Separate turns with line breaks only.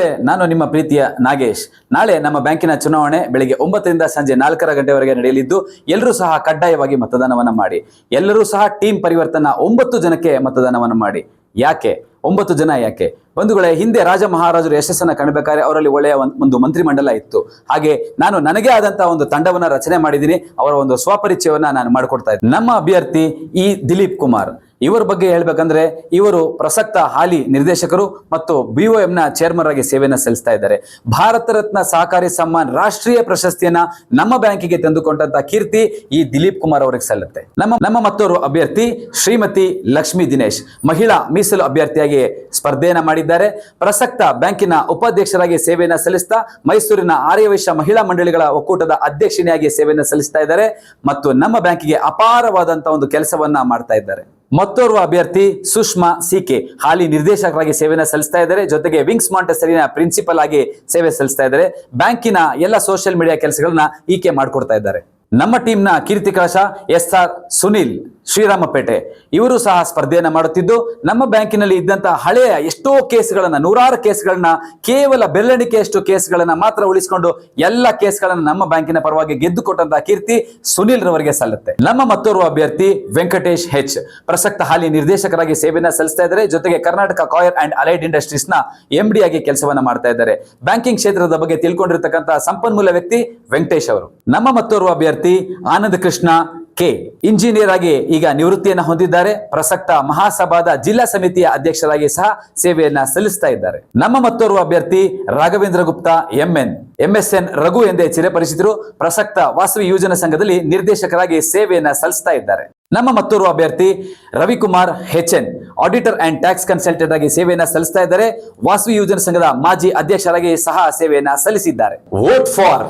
ನಾನು ನಿಮ್ಮ ಪ್ರೀತಿಯ ನಾಗೇಶ್. ನಾಳೆ ನಮ್ಮ ಬ್ಯಾಂಕಿನ ಚುನಾವಣೆ ಬೆಳಿಗ್ಗೆ ಒಂಬತ್ತರಿಂದ ಸಂಜೆ ನಾಲ್ಕರ ಗಂಟೆವರೆಗೆ ನಡೆಯಲಿದ್ದು, ಎಲ್ಲರೂ ಸಹ ಕಡ್ಡಾಯವಾಗಿ ಮತದಾನವನ್ನು ಮಾಡಿ. ಎಲ್ಲರೂ ಸಹ ಟೀಮ್ ಪರಿವರ್ತನ ಒಂಬತ್ತು ಜನಕ್ಕೆ ಮತದಾನವನ್ನು ಮಾಡಿ. ಯಾಕೆ? ಒಂಬತ್ತು ಜನ ಯಾಕೆ? ಬಂಧುಗಳೇ, ಹಿಂದೆ ರಾಜ ಮಹಾರಾಜರು ಯಶಸ್ಸನ್ನು ಕಾಣಬೇಕಾದ್ರೆ ಅವರಲ್ಲಿ ಒಳ್ಳೆಯ ಒಂದ್- ಮಂತ್ರಿಮಂಡಲ ಇತ್ತು. ಹಾಗೆ ನಾನು ನನಗೆ ಆದಂತಹ ಒಂದು ತಂಡವನ್ನ ರಚನೆ ಮಾಡಿದ್ದೀನಿ. ಅವರ ಒಂದು ಸ್ವಪರಿಚಯವನ್ನ ನಾನು ಮಾಡಿಕೊಡ್ತಾ ಇದ್ದೀನಿ. ನಮ್ಮ ಅಭ್ಯರ್ಥಿ ಇ ದಿಲೀಪ್ ಕುಮಾರ್. ಇವರ ಬಗ್ಗೆ ಹೇಳ್ಬೇಕಂದ್ರೆ ಇವರು ಪ್ರಸಕ್ತ ಹಾಲಿ ನಿರ್ದೇಶಕರು ಮತ್ತು ಬಿಒಎಂನ ಚೇರ್ಮನ್ ಆಗಿ ಸೇವೆಯನ್ನು ಸಲ್ಲಿಸ್ತಾ ಇದ್ದಾರೆ. ಭಾರತ ರತ್ನ ಸಹಕಾರಿ ಸಮ್ಮಾನ್ ರಾಷ್ಟ್ರೀಯ ಪ್ರಶಸ್ತಿಯನ್ನ ನಮ್ಮ ಬ್ಯಾಂಕಿಗೆ ತಂದುಕೊಂಡಂತ ಕೀರ್ತಿ ಈ ದಿಲೀಪ್ ಕುಮಾರ್ ಅವರಿಗೆ ಸಲ್ಲುತ್ತೆ. ನಮ್ಮ ನಮ್ಮ ಮತ್ತೋರು ಅಭ್ಯರ್ಥಿ ಶ್ರೀಮತಿ ಲಕ್ಷ್ಮಿ ದಿನೇಶ್ ಮಹಿಳಾ ಮೀಸಲು ಅಭ್ಯರ್ಥಿಯಾಗಿ ಸ್ಪರ್ಧೆಯನ್ನ ಮಾಡಿದ್ದಾರೆ. ಪ್ರಸಕ್ತ ಬ್ಯಾಂಕಿನ ಉಪಾಧ್ಯಕ್ಷರಾಗಿ ಸೇವೆಯನ್ನ ಸಲ್ಲಿಸ್ತಾ ಮೈಸೂರಿನ ಆರ್ಯವೈಶ್ಯ ಮಹಿಳಾ ಮಂಡಳಿಗಳ ಒಕ್ಕೂಟದ ಅಧ್ಯಕ್ಷಿಣಿಯಾಗಿ ಸೇವೆಯನ್ನ ಸಲ್ಲಿಸ್ತಾ ಇದ್ದಾರೆ. ಮತ್ತು ನಮ್ಮ ಬ್ಯಾಂಕಿಗೆ ಅಪಾರವಾದಂತಹ ಒಂದು ಕೆಲಸವನ್ನ ಮಾಡ್ತಾ ಇದ್ದಾರೆ. ಮತ್ತೋರ್ವ ಅಭ್ಯರ್ಥಿ ಸುಷ್ಮಾ ಸಿಕೆ. ಹಾಲಿ ನಿರ್ದೇಶಕರಾಗಿ ಸೇವೆಯನ್ನು ಸಲ್ಲಿಸ್ತಾ ಇದ್ದಾರೆ. ಜೊತೆಗೆ ವಿಂಗ್ಸ್ ಮಾಂಟೆಸರಿನ ಪ್ರಿನ್ಸಿಪಲ್ ಆಗಿ ಸೇವೆ ಸಲ್ಲಿಸ್ತಾ ಇದ್ದಾರೆ. ಬ್ಯಾಂಕಿನ ಎಲ್ಲ ಸೋಷಿಯಲ್ ಮೀಡಿಯಾ ಕೆಲಸಗಳನ್ನ ಈಕೆ ಮಾಡಿಕೊಡ್ತಾ ಇದ್ದಾರೆ. ನಮ್ಮ ಟೀಮ್ನ ಕೀರ್ತಿ ಕಳಶ, ಎಸ್ ಆರ್ ಸುನಿಲ್, ಶ್ರೀರಾಮಪೇಟೆ. ಇವರು ಸಹ ಸ್ಪರ್ಧೆಯನ್ನು ಮಾಡುತ್ತಿದ್ದು, ನಮ್ಮ ಬ್ಯಾಂಕಿನಲ್ಲಿ ಇದ್ದಂತಹ ಹಳೆಯ ಎಷ್ಟೋ ಕೇಸ್ಗಳನ್ನ, ನೂರಾರು ಕೇಸ್ಗಳನ್ನ, ಕೇವಲ ಬೆರಳೆಣಿಕೆಯಷ್ಟು ಕೇಸ್ಗಳನ್ನ ಮಾತ್ರ ಉಳಿಸಿಕೊಂಡು ಎಲ್ಲ ಕೇಸ್ಗಳನ್ನ ನಮ್ಮ ಬ್ಯಾಂಕಿನ ಪರವಾಗಿ ಗೆದ್ದುಕೊಟ್ಟಂತಹ ಕೀರ್ತಿ ಸುನಿಲ್ ರವರಿಗೆ ಸಲ್ಲುತ್ತೆ. ನಮ್ಮ ಮತ್ತೋರ್ವ ಅಭ್ಯರ್ಥಿ ವೆಂಕಟೇಶ್ ಹೆಚ್. ಪ್ರಸಕ್ತ ಹಾಲಿ ನಿರ್ದೇಶಕರಾಗಿ ಸೇವೆಯನ್ನು ಸಲ್ಲಿಸ್ತಾ ಇದ್ದಾರೆ. ಜೊತೆಗೆ ಕರ್ನಾಟಕ ಕಾಯರ್ ಅಂಡ್ ಅಲೈಡ್ ಇಂಡಸ್ಟ್ರೀಸ್ನ ಎಂ ಡಿ ಆಗಿ ಕೆಲಸವನ್ನ ಮಾಡ್ತಾ ಇದ್ದಾರೆ. ಬ್ಯಾಂಕಿಂಗ್ ಕ್ಷೇತ್ರದ ಬಗ್ಗೆ ತಿಳ್ಕೊಂಡಿರ್ತಕ್ಕಂತಹ ಸಂಪನ್ಮೂಲ ವ್ಯಕ್ತಿ ವೆಂಕಟೇಶ್ ಅವರು. ನಮ್ಮ ಮತ್ತೋರ್ವ ಅಭ್ಯರ್ಥಿ ಆನಂದ ಕೃಷ್ಣ ಕೆ ಇಂಜಿನಿಯರ್ ಆಗಿ ಈಗ ನಿವೃತ್ತಿಯನ್ನ ಹೊಂದಿದ್ದಾರೆ. ಪ್ರಸಕ್ತ ಮಹಾಸಭಾದ ಜಿಲ್ಲಾ ಸಮಿತಿಯ ಅಧ್ಯಕ್ಷರಾಗಿ ಸಹ ಸೇವೆಯನ್ನ ಸಲ್ಲಿಸ್ತಾ ಇದ್ದಾರೆ. ನಮ್ಮ ಮತ್ತೋರ್ವ ಅಭ್ಯರ್ಥಿ ರಾಘವೇಂದ್ರ ಗುಪ್ತಾ, ಎಂಎನ್, ಎಂಎಸ್ಎನ್ ರಘು ಎಂದೇ ಚಿರಪರಿಚಿತರು ಪ್ರಸಕ್ತ ವಾಸವಿ ಯೋಜನಾ ಸಂಘದಲ್ಲಿ ನಿರ್ದೇಶಕರಾಗಿ ಸೇವೆಯನ್ನ ಸಲ್ಲಿಸ್ತಾ ಇದ್ದಾರೆ. ನಮ್ಮ ಮತ್ತೋರ್ವ ಅಭ್ಯರ್ಥಿ Ravikumar H N auditor and tax consultant ಆಗಿ ಸೇವೆಯನ್ನ ಸಲ್ಲಿಸ್ತಾ ಇದ್ದಾರೆ. ವಾಸವಿ ಯೋಜನಾ ಸಂಘದ ಮಾಜಿ ಅಧ್ಯಕ್ಷರಾಗಿ ಸಹ ಸೇವೆಯನ್ನ ಸಲ್ಲಿಸಿದ್ದಾರೆ. Vote for